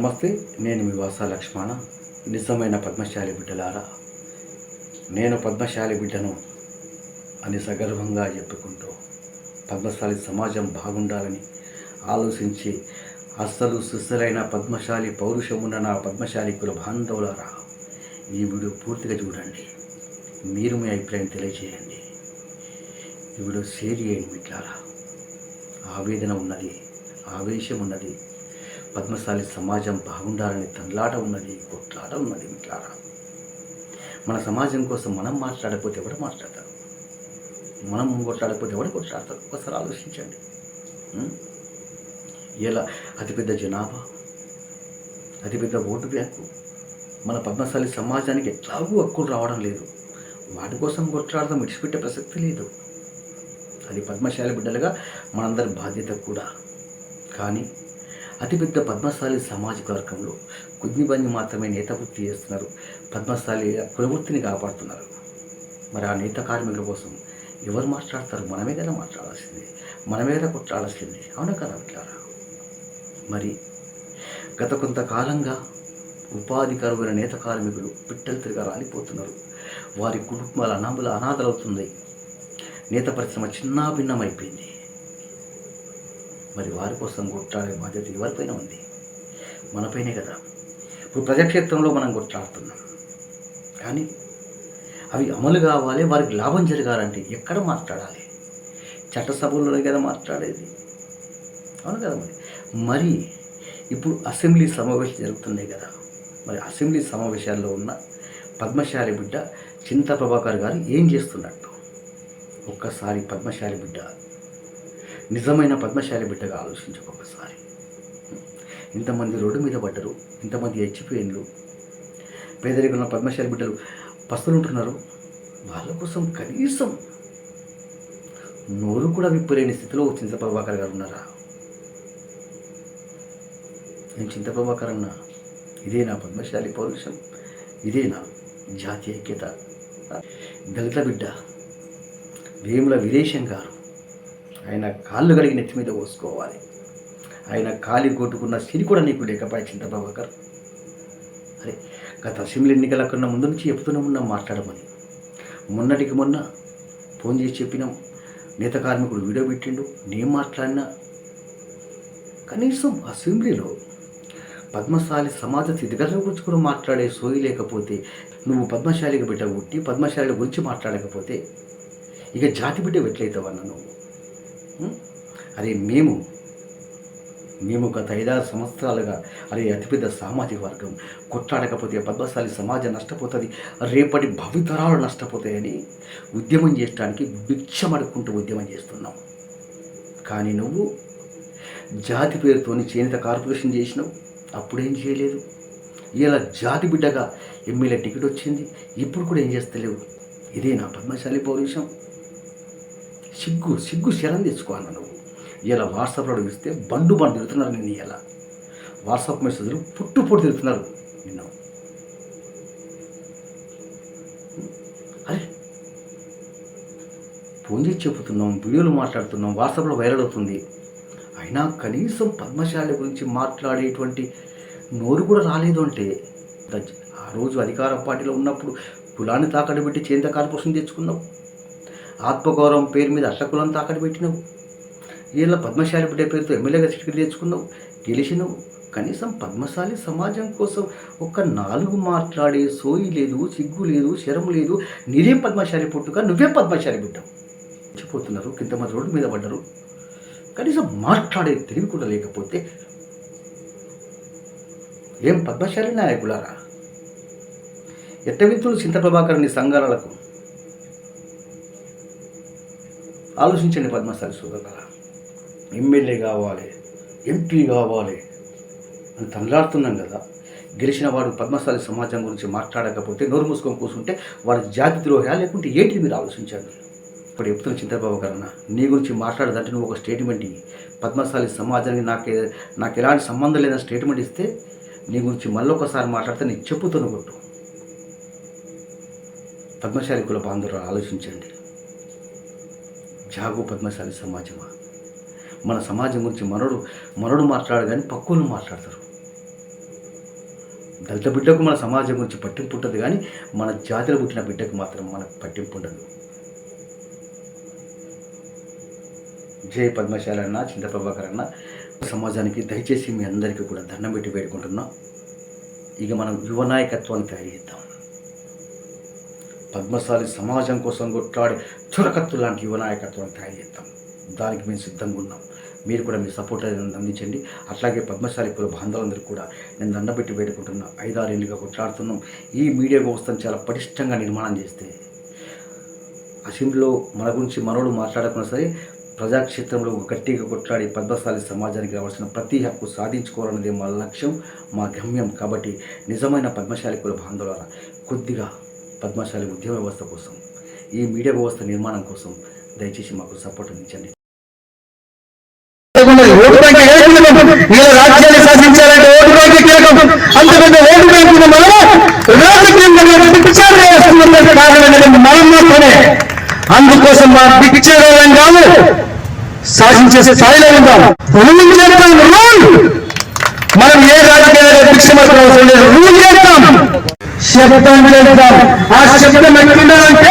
నమస్తే నేను మీ వాస లక్ష్మణ నిజమైన పద్మశాలి బిడ్డలారా. నేను పద్మశాలి బిడ్డను అని సగర్వంగా చెప్పుకుంటూ పద్మశాలి సమాజం బాగుండాలని ఆలోచించి అస్సలు సుస్సలైన పద్మశాలి పౌరుషమున్న నా పద్మశాలి కుల బాంధవులారా ఈ వీడియో పూర్తిగా చూడండి. మీరు మీ అభిప్రాయం తెలియజేయండి. ఈ వీడియో షేర్ చేయండి మిట్లారా ఆవేదన ఉన్నది ఆవేశం ఉన్నది పద్మశాలి సమాజం బాగుండాలని తండ్లాట ఉన్నది కొట్లాట ఉన్నది మిట్లారా మన సమాజం కోసం మనం మాట్లాడకపోతే ఎవరు మాట్లాడతారు? మనం కొట్లాడకపోతే ఎవరు కొట్లాడతారు? ఒకసారి ఆలోచించండి. ఎలా? ఇలా అతిపెద్ద జనాభా అతిపెద్ద ఓటు బ్యాంకు. మన పద్మశాలి సమాజానికి ఎట్లాగూ హక్కులు రావడం లేదు. వాటి కోసం కొట్లాడదాం విడిచిపెట్టే ప్రసక్తి లేదు. అది పద్మశాలి బిడ్డలుగా మనందరి బాధ్యత కూడా. కానీ అతిపెద్ద పద్మశాలి సామాజిక వర్గంలో కొద్ది మాత్రమే నేత వృత్తి చేస్తున్నారు. పద్మశాలి కులవృత్తిని కాపాడుతున్నారు. మరి ఆ నేత కార్మికుల కోసం ఎవరు మాట్లాడతారు? మనమే కదా మాట్లాడాల్సింది. మనమే కదా కొట్లాడాల్సింది. అవునా కదా ఇట్లారా మరి గత కొంతకాలంగా ఉపాధి కరువైన నేత కార్మికులు పిట్టలు తిరిగా రాలిపోతున్నారు. వారి కుటుంబాల అనాథల అనాథలవుతున్నాయి. నేత పరిశ్రమ చిన్నాభిన్నమైపోయింది మరి వారి కోసం కొట్లాడే బాధ్యత ఎవరిపైన ఉంది? మనపైనే కదా. ఇప్పుడు ప్రజాక్షేత్రంలో మనం కొట్లాడుతున్నాం. కానీ అవి అమలు కావాలి వారికి లాభం జరగాలంటే ఎక్కడ మాట్లాడాలి? చట్టసభల్లో కదా మాట్లాడేది. అవును కదా మరి? మరి ఇప్పుడు అసెంబ్లీ సమావేశాలు జరుగుతున్నాయి కదా. మరి అసెంబ్లీ సమావేశాల్లో ఉన్న పద్మశాలి బిడ్డ చింత ప్రభాకర్ గారు ఏం చేస్తున్నట్టు? ఒక్కసారి పద్మశాలి బిడ్డ నిజమైన పద్మశాలి బిడ్డగా ఆలోచించు ఒకసారి ఇంతమంది రోడ్డు మీద పడ్డరు ఇంతమంది హెచ్చిపోయిన్లు పేదరికంలో పద్మశాలి బిడ్డలు పస్తులు ఉంటున్నారు వాళ్ళ కోసం కనీసం నోరు కూడా విప్పలేని స్థితిలో చింత ప్రభాకర్ గారు ఉన్నారా? నేను చింత ప్రభాకర్ ఇదే నా పద్మశాలి పౌరుషం ఇదే నా జాతీయ ఐక్యత. దళిత బిడ్డ వేముల విదేశం గారు ఆయన కాళ్ళు కలిగి నెత్తి మీద పోసుకోవాలి. ఆయన కాలి కొట్టుకున్న సిరి కూడా నీకు లేకపోయా చింత ప్రభాకర్ అరే గత అసెంబ్లీ ఎన్నికల కన్నా ముందు నుంచి చెప్తూనే ఉన్నాం మాట్లాడమని. మొన్నటికి మొన్న ఫోన్ చేసి చెప్పినాం. నేత కార్మికుడు వీడియో పెట్టిండు నేను మాట్లాడినా. కనీసం అసెంబ్లీలో పద్మశాలి సమాజ స్థితిగతుల గురించి కూడా మాట్లాడే సోయి లేకపోతే నువ్వు పద్మశాలిగా బిడ్డ పుట్టి పద్మశాలి గురించి మాట్లాడకపోతే ఇక జాతి బిడ్డ ఎట్లయితావన్నా నువ్వు? ఉం? అరే మేము మేము గత ఐదారు సంవత్సరాలుగా అదే అతిపెద్ద సామాజిక వర్గం. కొట్లాడకపోతే పద్మశాలి సమాజం నష్టపోతుంది రేపటి భవితరాలు నష్టపోతాయని ఉద్యమం చేయడానికి భిక్షమడుకుంటూ ఉద్యమం చేస్తున్నాం. కానీ నువ్వు జాతి పేరుతోని చేనేత కార్పొరేషన్ చేసినావు అప్పుడేం చేయలేదు. ఇలా జాతి బిడ్డగా ఎమ్మెల్యే టికెట్ వచ్చింది ఇప్పుడు కూడా ఏం చేస్తలేవు. ఇదే నా పద్మశాలి పౌరుషం. సిగ్గు సిగ్గు శరం తెచ్చుకోవాలి నువ్వు. ఇలా వాట్సాప్లో అడిగిస్తే బండు బండు తిరుగుతున్నారు నేను ఇలా. వాట్సాప్ మెసేజ్లు పుట్టు తిరుగుతున్నారు నిన్న. అరే ఫోన్ చేసి చెబుతున్నాం వీడియోలు మాట్లాడుతున్నాం వాట్సాప్లో వైరల్ అవుతుంది. అయినా కనీసం పద్మశాలి గురించి మాట్లాడేటువంటి నోరు కూడా రాలేదు అంటే. ఆ రోజు అధికార పార్టీలో ఉన్నప్పుడు కులాన్ని తాకట్టు పెట్టి చేంత కార్పొరేషన్ తెచ్చుకున్నావు ఆత్మగౌరవం పేరు మీద అట్ల కులం పెట్టినావు. వీళ్ళ పద్మశాలి బిడ్డ పేరుతో ఎమ్మెల్యేగా సీట్లు తెచ్చుకున్నావు గెలిచినావు. కనీసం పద్మశాలి సమాజం కోసం ఒక్క నాలుగు మాట్లాడే సోయి లేదు సిగ్గు లేదు శరం లేదు. నీరేం పద్మశాలి పుట్టుక నువ్వేం పద్మశాలి బిడ్డవు చచ్చిపోతున్నారు కింతమంది రోడ్డు మీద పడ్డరు. కనీసం మాట్లాడే తెలివి కూడా లేకపోతే ఏం పద్మశాలి నాయకులారా? ఎట్టవిత్తులు చింతప్రభాకర్ నీ సంఘాలకు ఆలోచించండి పద్మశాలి సోదరులారా. ఎమ్మెల్యే కావాలి ఎంపీ కావాలి అని తనలాడుతున్నాం కదా. గెలిచిన వాడు పద్మశాలి సమాజం గురించి మాట్లాడకపోతే నోరు మూసుకొని కూర్చుంటే వాడి జాతి ద్రోహా లేకుంటే ఏంటి మీరు ఆలోచించండి? ఇప్పుడు చెప్తున్న చింతబాబు గారన్న నీ గురించి మాట్లాడదంటే నువ్వు ఒక స్టేట్మెంట్ ఇవి పద్మశాలి సమాజానికి నాకు నాకు ఎలాంటి సంబంధం లేదని స్టేట్మెంట్ ఇస్తే నీ గురించి మళ్ళీ ఒకసారి మాట్లాడితే నేను చెప్పుతున్న కొట్టు. పద్మశాలి కుల బాంధవులు ఆలోచించండి. జాగో పద్మశాలి సమాజమా? మన సమాజం గురించి మనోడు మనడు మాట్లాడు కానీ పక్కువలు మాట్లాడతారు. దళిత బిడ్డకు మన సమాజం గురించి పట్టింపు ఉంటుంది కానీ మన జాతిలో పుట్టిన బిడ్డకు మాత్రం మనకు పట్టింపు ఉండదు. జయ పద్మశాలి అన్న చింతప్రభాకర్ అన్న సమాజానికి దయచేసి మీ అందరికీ కూడా దండం పెట్టి వేడుకుంటున్నాం. ఇక మనం యువ నాయకత్వాన్ని తయారు చేద్దాం. పద్మశాలి సమాజం కోసం కొట్లాడే చురకత్తు లాంటి యువ నాయకత్వాన్ని తయారు చేద్దాం. దానికి మేము సిద్ధంగా ఉన్నాం. మీరు కూడా మీ సపోర్ట్ అందించండి. అట్లాగే పద్మశాలి కుల బాంధవులందరూ కూడా నేను దండబెట్టి వేడుకుంటున్నా. ఐదారేళ్ళుగా కొట్లాడుతున్నాం. ఈ మీడియా వ్యవస్థను చాలా పటిష్టంగా నిర్మాణం చేస్తే అసెంబ్లీలో మన గురించి మనోడు మాట్లాడకున్నా సరే ప్రజాక్షేత్రంలో గట్టిగా కొట్లాడి పద్మశాలి సమాజానికి రావాల్సిన ప్రతి హక్కు సాధించుకోవాలన్నదే మా లక్ష్యం మా గమ్యం. కాబట్టి నిజమైన పద్మశాలి కుల బాంధవులారా కొద్దిగా పద్మశాలి ఉద్యమ వ్యవస్థ కోసం ఈ మీడియా వ్యవస్థ నిర్మాణం కోసం దయచేసి మాకు సపోర్ట్ అందించండి. అందుకోసం మా పిక్చర్ కాదు సాధించే స్థాయిలో ఉందాం. మనం ఏ రాజకీయాలు అవసరం లేదు. శబ్దం చేస్తాం ఆ శబ్దం ఎట్లుండాలంటే